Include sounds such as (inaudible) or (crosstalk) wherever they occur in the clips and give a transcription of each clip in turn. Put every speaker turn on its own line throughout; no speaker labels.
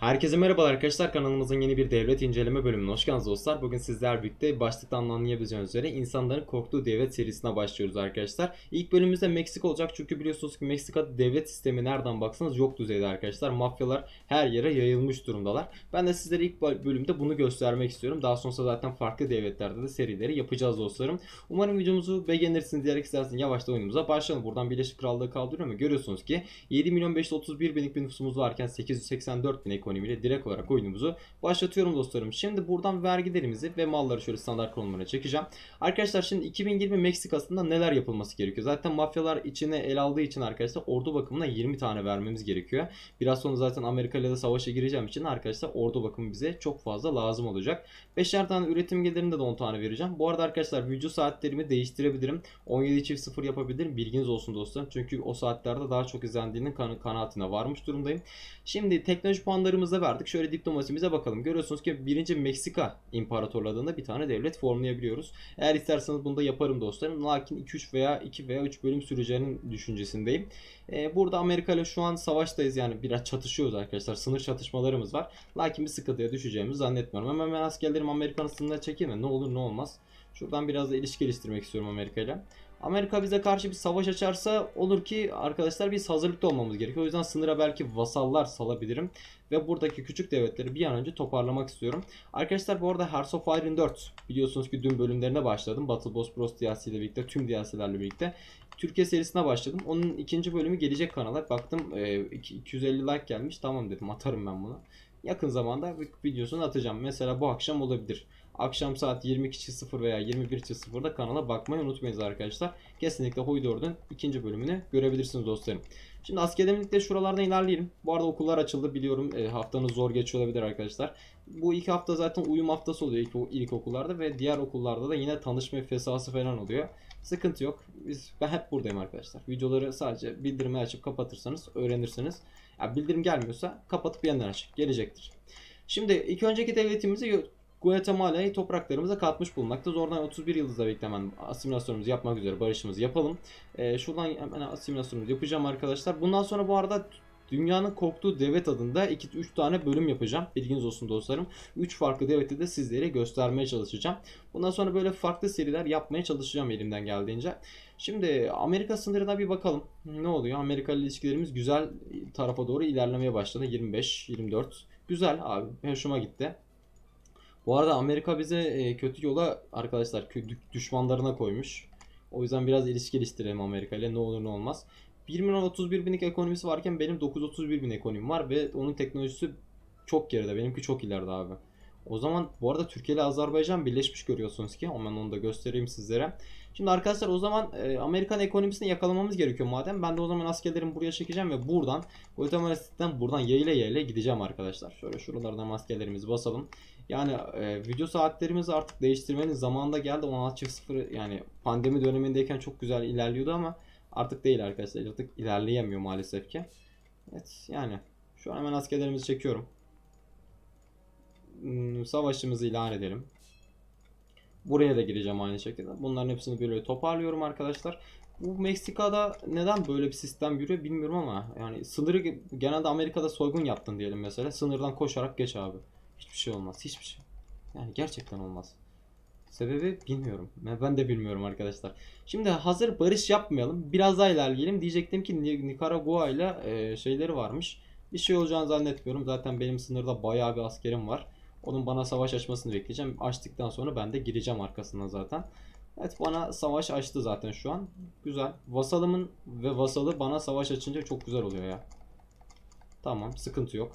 Herkese merhaba arkadaşlar kanalımızın yeni bir devlet inceleme bölümüne hoş geldiniz dostlar. Bugün sizler birlikte başlıktan anlayabileceğiniz üzere insanların korktuğu devlet serisine başlıyoruz arkadaşlar. İlk bölümümüzde Meksika olacak çünkü biliyorsunuz ki Meksika'da devlet sistemi nereden baksanız yok düzeyde arkadaşlar. Mafyalar her yere yayılmış durumdalar. Ben de sizlere ilk bölümde bunu göstermek istiyorum. Daha sonra zaten farklı devletlerde de serileri yapacağız dostlarım. Umarım videomuzu beğenirsiniz diyerek isterseniz yavaştan oyunumuza başlayalım. Buradan Birleşik Krallığı kaldırıyor ama görüyorsunuz ki 7 milyon 531 binlik bir nüfusumuz varken 884 bin ekonomiyle direkt olarak oyunumuzu başlatıyorum dostlarım. Şimdi buradan vergilerimizi ve malları şöyle standart konumlara çekeceğim. Arkadaşlar şimdi 2020 Meksika'sında neler yapılması gerekiyor? Zaten mafyalar içine el aldığı için arkadaşlar ordu bakımına 20 tane vermemiz gerekiyor. Biraz sonra zaten Amerika ile de savaşa gireceğim için arkadaşlar ordu bakımı bize çok fazla lazım olacak. 5'er tane üretim gelirinde de 10 tane vereceğim. Bu arada arkadaşlar vücut saatlerimi değiştirebilirim. 17 çift 0 yapabilirim. Bilginiz olsun dostlarım. Çünkü o saatlerde daha çok izlendiğinin kan kanaatine varmış durumdayım. Şimdi teknoloji puanlarımızı da verdik. Şöyle diplomasimize bakalım. Görüyorsunuz ki 1. Meksika İmparatorluğu'nda bir tane devlet formlayabiliyoruz. Eğer isterseniz bunu da yaparım dostlarım. Lakin 2-3 veya 2 veya 3 bölüm süreceğinin düşüncesindeyim. Ee, burada Amerika ile şu an savaştayız yani biraz çatışıyoruz arkadaşlar. Sınır çatışmalarımız var. Lakin bir sıkıntıya düşeceğimizi zannetmiyorum. Hemen ben askerlerimi Amerika'nın sınırına çekeyim? Ne olur ne olmaz. Şuradan biraz da ilişki geliştirmek istiyorum Amerika ile. Amerika bize karşı bir savaş açarsa olur ki arkadaşlar biz hazırlıklı olmamız gerekiyor. O yüzden sınıra belki vasallar salabilirim. Ve buradaki küçük devletleri bir an önce toparlamak istiyorum. Arkadaşlar bu arada Hearts of Iron 4 biliyorsunuz ki dün bölümlerine başladım. Battle Boss Bros DLC ile birlikte tüm DLC'lerle birlikte. Türkiye serisine başladım. Onun ikinci bölümü gelecek kanala. Baktım e, 250 like gelmiş. Tamam dedim atarım ben bunu. Yakın zamanda videosunu atacağım. Mesela bu akşam olabilir. Akşam saat 22.00 veya 21.00'da kanala bakmayı unutmayınız arkadaşlar. Kesinlikle Huy 4'ün ikinci bölümünü görebilirsiniz dostlarım. Şimdi askerlikte şuralardan ilerleyelim. Bu arada okullar açıldı biliyorum. E, haftanız zor geçiyor olabilir arkadaşlar. Bu ilk hafta zaten uyum haftası oluyor ilk, ilk okullarda ve diğer okullarda da yine tanışma fesası falan oluyor. Sıkıntı yok. Biz, ben hep buradayım arkadaşlar. Videoları sadece bildirimi açıp kapatırsanız öğrenirsiniz. Yani bildirim gelmiyorsa kapatıp yeniden açıp gelecektir. Şimdi ilk önceki devletimizi Guatemala'yı topraklarımıza katmış bulunmakta. Oradan 31 yıldızda beklemen asimilasyonumuzu yapmak üzere barışımızı yapalım. Ee, şuradan hemen asimilasyonumuzu yapacağım arkadaşlar. Bundan sonra bu arada Dünyanın Korktuğu Devlet adında 2-3 tane bölüm yapacağım. Bilginiz olsun dostlarım. 3 farklı devleti de sizlere göstermeye çalışacağım. Bundan sonra böyle farklı seriler yapmaya çalışacağım elimden geldiğince. Şimdi Amerika sınırına bir bakalım. Ne oluyor? Amerika ile ilişkilerimiz güzel tarafa doğru ilerlemeye başladı. 25-24. Güzel abi. Hoşuma gitti. Bu arada Amerika bize e, kötü yola arkadaşlar düşmanlarına koymuş. O yüzden biraz ilişki geliştirelim Amerika ile ne olur ne olmaz. 1 milyon 31 binlik ekonomisi varken benim 931 bin ekonomim var ve onun teknolojisi çok geride. Benimki çok ileride abi. O zaman bu arada Türkiye ile Azerbaycan birleşmiş görüyorsunuz ki. Hemen onu da göstereyim sizlere. Şimdi arkadaşlar o zaman e, Amerikan ekonomisini yakalamamız gerekiyor madem. Ben de o zaman askerlerimi buraya çekeceğim ve buradan Guatemala City'den buradan yayla yayla gideceğim arkadaşlar. Şöyle şuralardan askerlerimizi basalım. Yani e, video saatlerimizi artık değiştirmenin zamanında geldi. 16.0 yani pandemi dönemindeyken çok güzel ilerliyordu ama artık değil arkadaşlar. Artık ilerleyemiyor maalesef ki. Evet yani şu an hemen askerlerimizi çekiyorum. Hmm, savaşımızı ilan edelim. Buraya da gireceğim aynı şekilde. Bunların hepsini böyle toparlıyorum arkadaşlar. Bu Meksika'da neden böyle bir sistem yürüyor bilmiyorum ama yani sınırı genelde Amerika'da soygun yaptın diyelim mesela. Sınırdan koşarak geç abi. Hiçbir şey olmaz. Hiçbir şey. Yani gerçekten olmaz. Sebebi bilmiyorum. Ben de bilmiyorum arkadaşlar. Şimdi hazır barış yapmayalım. Biraz daha ilerleyelim. Diyecektim ki Nikaragua ile e, şeyleri varmış. Bir şey olacağını zannetmiyorum. Zaten benim sınırda bayağı bir askerim var. Onun bana savaş açmasını bekleyeceğim. Açtıktan sonra ben de gireceğim arkasından zaten. Evet bana savaş açtı zaten şu an. Güzel. Vasalımın ve vasalı bana savaş açınca çok güzel oluyor ya. Tamam sıkıntı yok.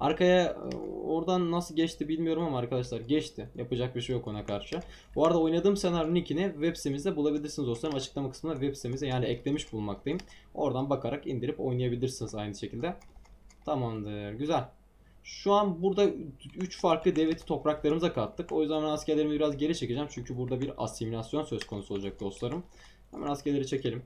Arkaya e, oradan nasıl geçti bilmiyorum ama arkadaşlar geçti. Yapacak bir şey yok ona karşı. Bu arada oynadığım senaryo nickini web sitemizde bulabilirsiniz dostlarım. Açıklama kısmında web sitemize yani eklemiş bulunmaktayım. Oradan bakarak indirip oynayabilirsiniz aynı şekilde. Tamamdır. Güzel. Şu an burada 3 farklı devleti topraklarımıza kattık. O yüzden ben askerlerimi biraz geri çekeceğim. Çünkü burada bir asimilasyon söz konusu olacak dostlarım. Hemen askerleri çekelim.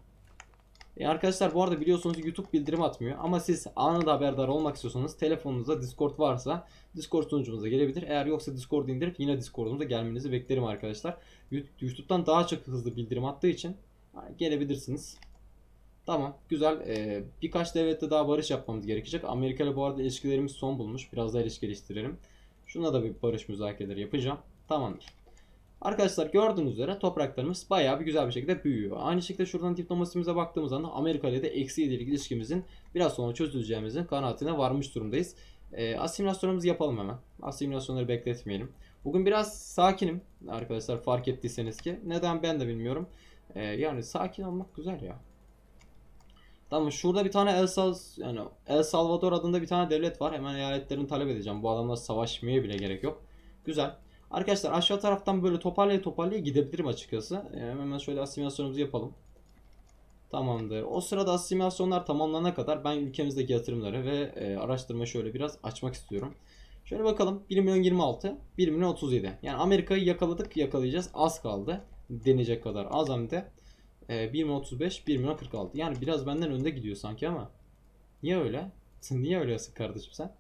E arkadaşlar bu arada biliyorsunuz YouTube bildirim atmıyor ama siz anında haberdar olmak istiyorsanız telefonunuzda Discord varsa Discord sunucumuza gelebilir. Eğer yoksa Discord indirip yine Discord'umuza gelmenizi beklerim arkadaşlar. YouTube'dan daha çok hızlı bildirim attığı için gelebilirsiniz. Tamam, güzel. Ee, birkaç devlette daha barış yapmamız gerekecek. Amerika ile bu arada ilişkilerimiz son bulmuş. Biraz daha ilişki geliştirelim. Şuna da bir barış müzakereleri yapacağım. Tamamdır. Arkadaşlar gördüğünüz üzere topraklarımız bayağı bir güzel bir şekilde büyüyor. Aynı şekilde şuradan diplomasimize baktığımız anda Amerika ile de eksi yedilik ilişkimizin biraz sonra çözüleceğimizin kanaatine varmış durumdayız. Ee, asimilasyonumuzu yapalım hemen. Asimilasyonları bekletmeyelim. Bugün biraz sakinim arkadaşlar fark ettiyseniz ki. Neden ben de bilmiyorum. Ee, yani sakin olmak güzel ya. Tamam şurada bir tane El, Sal yani El Salvador adında bir tane devlet var. Hemen eyaletlerini talep edeceğim. Bu adamla savaşmaya bile gerek yok. Güzel. Arkadaşlar aşağı taraftan böyle toparlaya toparlaya gidebilirim açıkçası. Ee, hemen şöyle asimilasyonumuzu yapalım. Tamamdır. O sırada asimilasyonlar tamamlanana kadar ben ülkemizdeki yatırımları ve e, araştırma şöyle biraz açmak istiyorum. Şöyle bakalım. 1 milyon 26, 1 milyon 37. Yani Amerika'yı yakaladık, yakalayacağız. Az kaldı. Deneyecek kadar az hem de. E, 1 milyon 35, 1 milyon 46. Yani biraz benden önde gidiyor sanki ama. Niye öyle? (laughs) Niye öyle yapıyorsun kardeşim sen?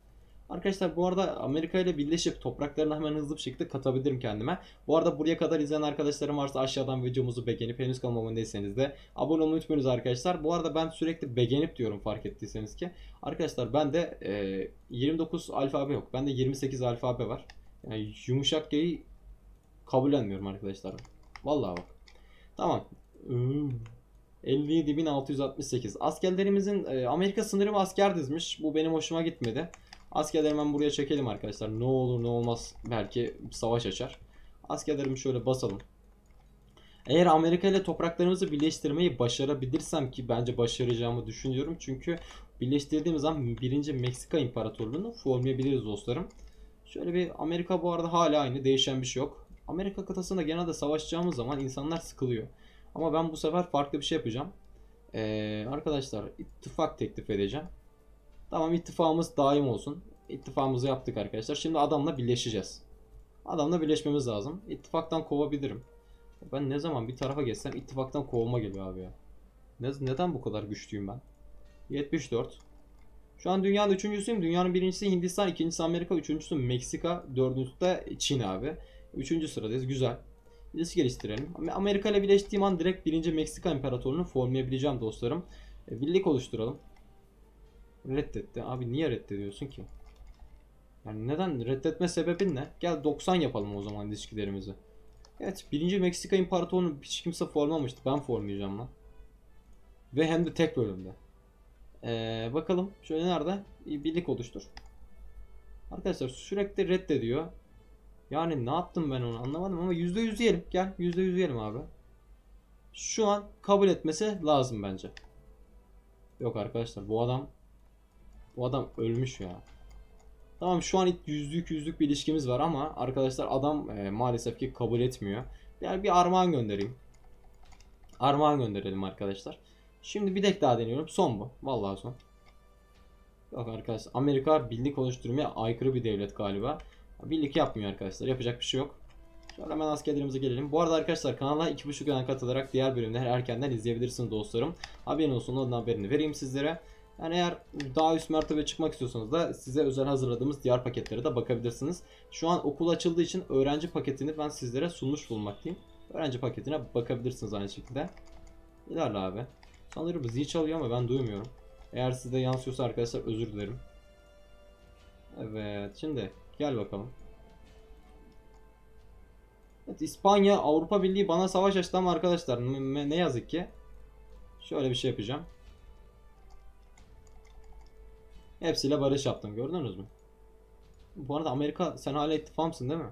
Arkadaşlar bu arada Amerika ile birleşip topraklarını hemen hızlı bir şekilde katabilirim kendime. Bu arada buraya kadar izleyen arkadaşlarım varsa aşağıdan videomuzu beğenip henüz kanalıma abone de abone olmayı unutmayınız arkadaşlar. Bu arada ben sürekli beğenip diyorum fark ettiyseniz ki. Arkadaşlar ben de e, 29 alfabe yok. Bende 28 alfabe var. Yani yumuşak G'yi kabullenmiyorum arkadaşlar. Vallahi bak. Tamam. Hmm. 57.668. Askerlerimizin e, Amerika sınırı ve asker dizmiş. Bu benim hoşuma gitmedi. Askerleri hemen buraya çekelim arkadaşlar. Ne olur ne olmaz belki savaş açar. Askerlerimi şöyle basalım. Eğer Amerika ile topraklarımızı birleştirmeyi başarabilirsem ki bence başaracağımı düşünüyorum. Çünkü birleştirdiğimiz zaman 1. Meksika İmparatorluğunu formlayabiliriz dostlarım. Şöyle bir Amerika bu arada hala aynı değişen bir şey yok. Amerika kıtasında genelde savaşacağımız zaman insanlar sıkılıyor. Ama ben bu sefer farklı bir şey yapacağım. Ee, arkadaşlar ittifak teklif edeceğim. Tamam ittifakımız daim olsun. İttifakımızı yaptık arkadaşlar. Şimdi adamla birleşeceğiz. Adamla birleşmemiz lazım. İttifaktan kovabilirim. Ben ne zaman bir tarafa geçsem ittifaktan kovulma geliyor abi ya. Ne, neden bu kadar güçlüyüm ben? 74. Şu an dünyanın üçüncüsüyüm. Dünyanın birincisi Hindistan, ikincisi Amerika, üçüncüsü Meksika, dördüncüsü de Çin abi. Üçüncü sıradayız. Güzel. İlişki geliştirelim. Amerika ile birleştiğim an direkt birinci Meksika İmparatorluğunu formlayabileceğim dostlarım. E, birlik oluşturalım. Reddetti. Abi niye reddediyorsun ki? Yani neden? Reddetme sebebin ne? Gel 90 yapalım o zaman ilişkilerimizi. Evet. Birinci Meksika İmparatorluğunu hiç kimse formlamıştı. Ben formlayacağım lan. Ve hem de tek bölümde. Ee, bakalım. Şöyle nerede? Bir birlik oluştur. Arkadaşlar sürekli reddediyor. Yani ne yaptım ben onu anlamadım ama %100 diyelim. Gel %100 diyelim abi. Şu an kabul etmesi lazım bence. Yok arkadaşlar bu adam bu adam ölmüş ya. Tamam şu an yüzlük yüzlük bir ilişkimiz var ama arkadaşlar adam e, maalesef ki kabul etmiyor. Yani bir armağan göndereyim. Armağan gönderelim arkadaşlar. Şimdi bir dek daha deniyorum. Son bu. Vallahi son. Yok arkadaşlar. Amerika birlik oluşturmaya aykırı bir devlet galiba. Birlik yapmıyor arkadaşlar. Yapacak bir şey yok. Şöyle hemen askerlerimize gelelim. Bu arada arkadaşlar kanala 2.5 yana katılarak diğer bölümleri erkenden izleyebilirsiniz dostlarım. Haberin olsun ondan haberini vereyim sizlere. Yani eğer daha üst mertebe çıkmak istiyorsanız da size özel hazırladığımız diğer paketlere de bakabilirsiniz. Şu an okul açıldığı için öğrenci paketini ben sizlere sunmuş bulmaktayım. Öğrenci paketine bakabilirsiniz aynı şekilde. İlerle abi. Sanırım zil çalıyor ama ben duymuyorum. Eğer sizde yansıyorsa arkadaşlar özür dilerim. Evet şimdi gel bakalım. Evet İspanya Avrupa Birliği bana savaş açtı ama arkadaşlar ne yazık ki. Şöyle bir şey yapacağım. Hepsiyle barış yaptım gördünüz mü? Bu arada Amerika sen hala ittifamsın değil mi?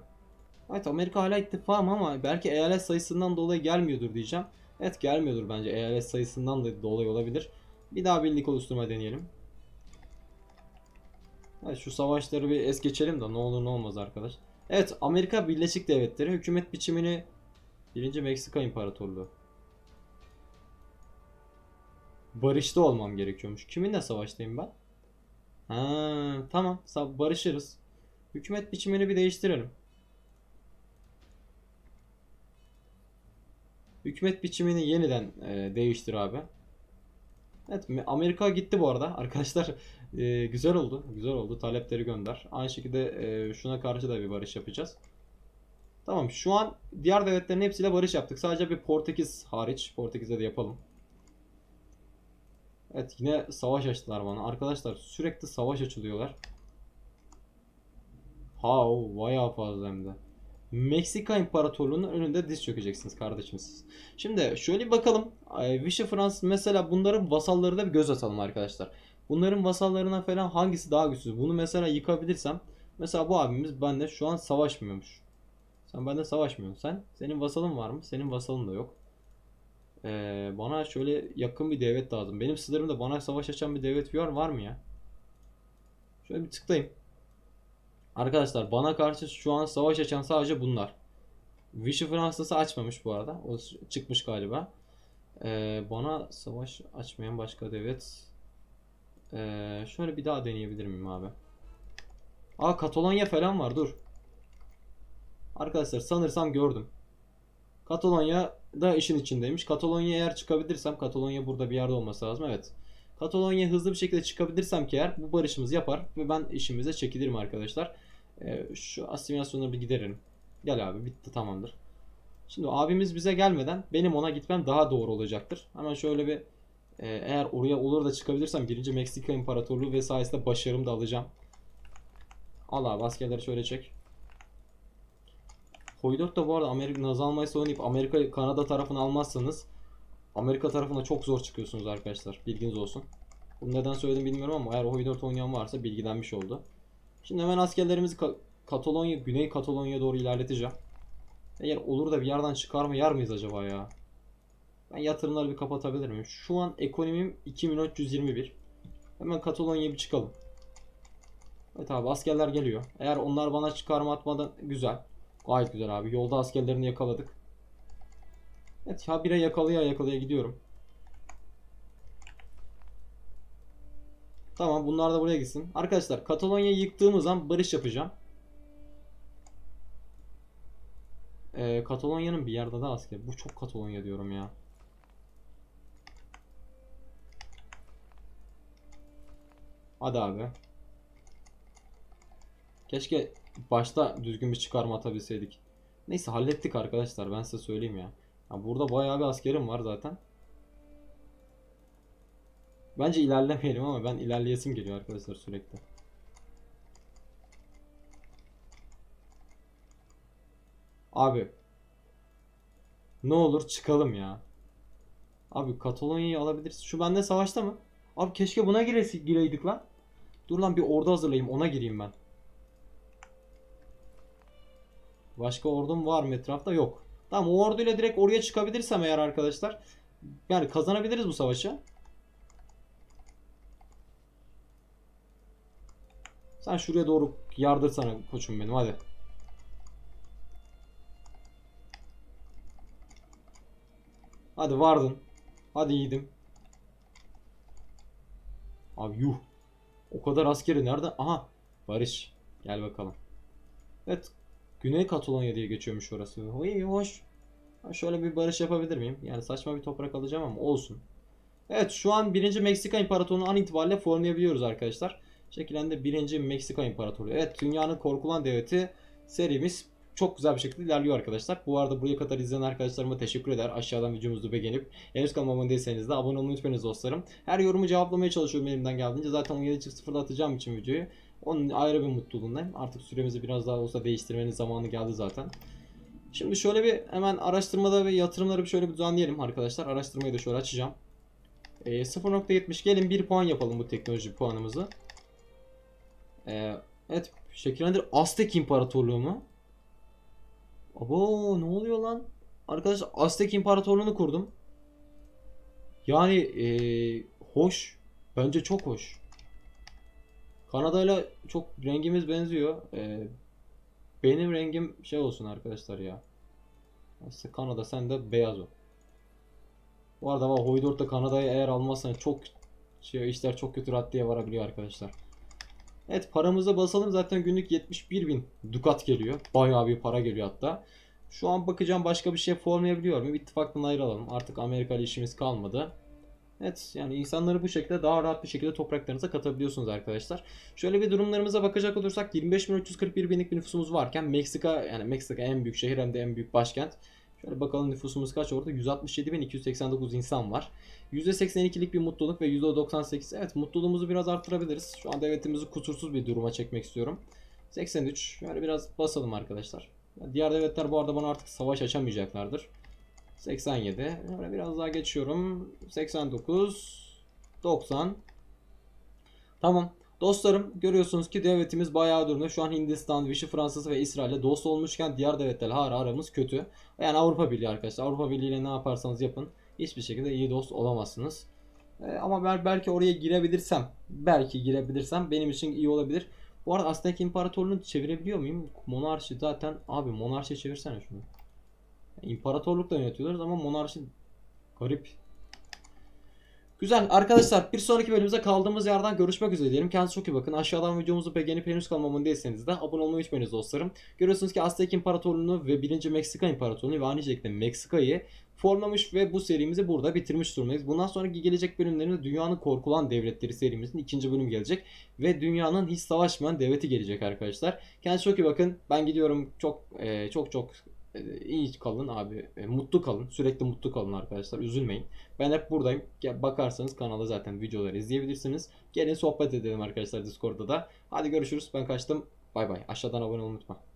Evet Amerika hala ittifam ama belki eyalet sayısından dolayı gelmiyordur diyeceğim. Evet gelmiyordur bence eyalet sayısından da dolayı olabilir. Bir daha birlik oluşturma deneyelim. Evet şu savaşları bir es geçelim de ne olur ne olmaz arkadaş. Evet Amerika Birleşik Devletleri hükümet biçimini 1. Meksika İmparatorluğu. Barışta olmam gerekiyormuş. Kiminle savaştayım ben? Ha, tamam. Barışırız. Hükümet biçimini bir değiştirelim. Hükümet biçimini yeniden e, değiştir abi. Evet Amerika gitti bu arada. (laughs) Arkadaşlar e, güzel oldu. Güzel oldu. Talepleri gönder. Aynı şekilde e, şuna karşı da bir barış yapacağız. Tamam şu an diğer devletlerin hepsiyle barış yaptık. Sadece bir Portekiz hariç. Portekiz'de de yapalım. Evet yine savaş açtılar bana. Arkadaşlar sürekli savaş açılıyorlar. Ha o bayağı fazla hem de. Meksika İmparatorluğu'nun önünde diz çökeceksiniz kardeşim siz. Şimdi şöyle bakalım. Ay, Vichy Fransız mesela bunların vasallarına bir göz atalım arkadaşlar. Bunların vasallarına falan hangisi daha güçsüz? Bunu mesela yıkabilirsem. Mesela bu abimiz bende şu an savaşmıyormuş. Sen bende savaşmıyorsun. Sen senin vasalın var mı? Senin vasalın da yok. Ee, bana şöyle yakın bir devlet lazım. Benim sınırımda bana savaş açan bir devlet var, var mı ya? Şöyle bir tıklayayım. Arkadaşlar bana karşı şu an savaş açan sadece bunlar. Vichy Fransız'ı açmamış bu arada. O çıkmış galiba. Ee, bana savaş açmayan başka devlet. Ee, şöyle bir daha deneyebilir miyim abi? Aa Katalonya falan var dur. Arkadaşlar sanırsam gördüm. Katalonya da işin içindeymiş. Katalonya eğer çıkabilirsem Katalonya burada bir yerde olması lazım. Evet. Katalonya hızlı bir şekilde çıkabilirsem ki eğer bu barışımızı yapar ve ben işimize çekilirim arkadaşlar. Ee, şu asimilasyonları bir giderelim. Gel abi bitti tamamdır. Şimdi abimiz bize gelmeden benim ona gitmem daha doğru olacaktır. Hemen şöyle bir e, eğer oraya olur da çıkabilirsem 1. Meksika İmparatorluğu ve sayesinde başarımı da alacağım. Al abi askerleri şöyle çek. Hoydort da bu arada Amerika Naz almayı oynayıp Amerika Kanada tarafını almazsanız Amerika tarafına çok zor çıkıyorsunuz arkadaşlar. Bilginiz olsun. Bunu neden söyledim bilmiyorum ama eğer Hoydort oynayan varsa bilgilenmiş oldu. Şimdi hemen askerlerimizi Ka- Katalonya, Güney Katalonya'ya doğru ilerleteceğim. Eğer olur da bir yerden çıkar mı yer miyiz acaba ya? Ben yatırımları bir kapatabilir miyim? Şu an ekonomim 2 milyon 321. Hemen Katalonya'ya bir çıkalım. Evet abi askerler geliyor. Eğer onlar bana çıkarma atmadan güzel. Gayet güzel abi. Yolda askerlerini yakaladık. Evet habire yakalaya yakalaya gidiyorum. Tamam bunlar da buraya gitsin. Arkadaşlar Katalonya'yı yıktığımız an barış yapacağım. Ee, Katalonya'nın bir yerde daha asker. Bu çok Katalonya diyorum ya. Hadi abi. Keşke başta düzgün bir çıkarma atabilseydik. Neyse hallettik arkadaşlar ben size söyleyeyim ya. ya burada bayağı bir askerim var zaten. Bence ilerlemeyelim ama ben ilerleyesim geliyor arkadaşlar sürekli. Abi. Ne olur çıkalım ya. Abi Katalonya'yı alabiliriz. Şu bende savaşta mı? Abi keşke buna giresi, gireydik lan. Dur lan bir ordu hazırlayayım ona gireyim ben. Başka ordum var mı etrafta? Yok. Tamam o orduyla direkt oraya çıkabilirsem eğer arkadaşlar. Yani kazanabiliriz bu savaşı. Sen şuraya doğru yardırsana koçum benim hadi. Hadi vardın. Hadi yiğidim. Abi yuh. O kadar askeri nerede? Aha. Barış. Gel bakalım. Evet. Güney Katalonya diye geçiyormuş orası. Oy hoş. Şöyle bir barış yapabilir miyim? Yani saçma bir toprak alacağım ama olsun. Evet şu an 1. Meksika İmparatorluğu'nu an itibariyle formlayabiliyoruz arkadaşlar. Şekillen de 1. Meksika İmparatorluğu. Evet dünyanın korkulan devleti serimiz çok güzel bir şekilde ilerliyor arkadaşlar. Bu arada buraya kadar izleyen arkadaşlarıma teşekkür eder. Aşağıdan videomuzu beğenip henüz kanalıma abone değilseniz de abone olmayı unutmayınız dostlarım. Her yorumu cevaplamaya çalışıyorum elimden geldiğince. Zaten 17.0'da atacağım için videoyu. Onun ayrı bir mutluluğundayım. Artık süremizi biraz daha olsa değiştirmenin zamanı geldi zaten. Şimdi şöyle bir hemen araştırmada ve yatırımları bir şöyle bir düzenleyelim arkadaşlar. Araştırmayı da şöyle açacağım. Ee, 0.70 gelin 1 puan yapalım bu teknoloji puanımızı. Ee, evet şekillendir Aztek İmparatorluğu mu? Abo ne oluyor lan? Arkadaşlar Aztek İmparatorluğu'nu kurdum. Yani ee, hoş. Bence çok hoş. Kanada'yla çok rengimiz benziyor. Ee, benim rengim şey olsun arkadaşlar ya. İşte Kanada sen de beyaz ol. Bu arada var Hoydort'ta Kanada'yı eğer almazsan çok şey işler çok kötü raddeye varabiliyor arkadaşlar. Evet paramıza basalım zaten günlük 71 bin dukat geliyor. Bayağı bir para geliyor hatta. Şu an bakacağım başka bir şey formlayabiliyor muyum? İttifaktan ayrılalım. Artık Amerika ile işimiz kalmadı. Evet yani insanları bu şekilde daha rahat bir şekilde topraklarınıza katabiliyorsunuz arkadaşlar. Şöyle bir durumlarımıza bakacak olursak 25.341 binlik bir nüfusumuz varken Meksika yani Meksika en büyük şehir hem de en büyük başkent. Şöyle bakalım nüfusumuz kaç orada? 167.289 insan var. %82'lik bir mutluluk ve %98. Evet mutluluğumuzu biraz arttırabiliriz. Şu an devletimizi kusursuz bir duruma çekmek istiyorum. 83. Şöyle biraz basalım arkadaşlar. Diğer devletler bu arada bana artık savaş açamayacaklardır. 87. Şöyle biraz daha geçiyorum. 89. 90. Tamam. Dostlarım görüyorsunuz ki devletimiz bayağı durumda. Şu an Hindistan, Vichy Fransız ve İsrail'le dost olmuşken diğer devletlerle hala aramız kötü. Yani Avrupa Birliği arkadaşlar. Avrupa Birliği ile ne yaparsanız yapın hiçbir şekilde iyi dost olamazsınız. Ee, ama ben belki oraya girebilirsem, belki girebilirsem benim için iyi olabilir. Bu arada Aztek İmparatorluğu'nu çevirebiliyor muyum? Monarşi zaten abi monarşi çevirsene şunu. İmparatorlukla yönetiyorlar ama monarşi garip. Güzel arkadaşlar bir sonraki bölümümüzde kaldığımız yerden görüşmek üzere diyelim. Kendinize çok iyi bakın. Aşağıdan videomuzu beğenip henüz kanalıma değilseniz de abone olmayı unutmayınız dostlarım. Görüyorsunuz ki Aztek İmparatorluğu'nu ve 1. Meksika İmparatorluğu'nu ve aynı şekilde Meksika'yı formlamış ve bu serimizi burada bitirmiş durumdayız. Bundan sonraki gelecek bölümlerinde dünyanın korkulan devletleri serimizin ikinci bölüm gelecek. Ve dünyanın hiç savaşmayan devleti gelecek arkadaşlar. Kendinize çok iyi bakın. Ben gidiyorum. Çok e, çok çok iyi kalın abi. E, mutlu kalın. Sürekli mutlu kalın arkadaşlar. Üzülmeyin. Ben hep buradayım. Bakarsanız kanalda zaten videoları izleyebilirsiniz. Gelin sohbet edelim arkadaşlar Discord'da da. Hadi görüşürüz. Ben kaçtım. Bay bay. Aşağıdan abone olmayı unutma.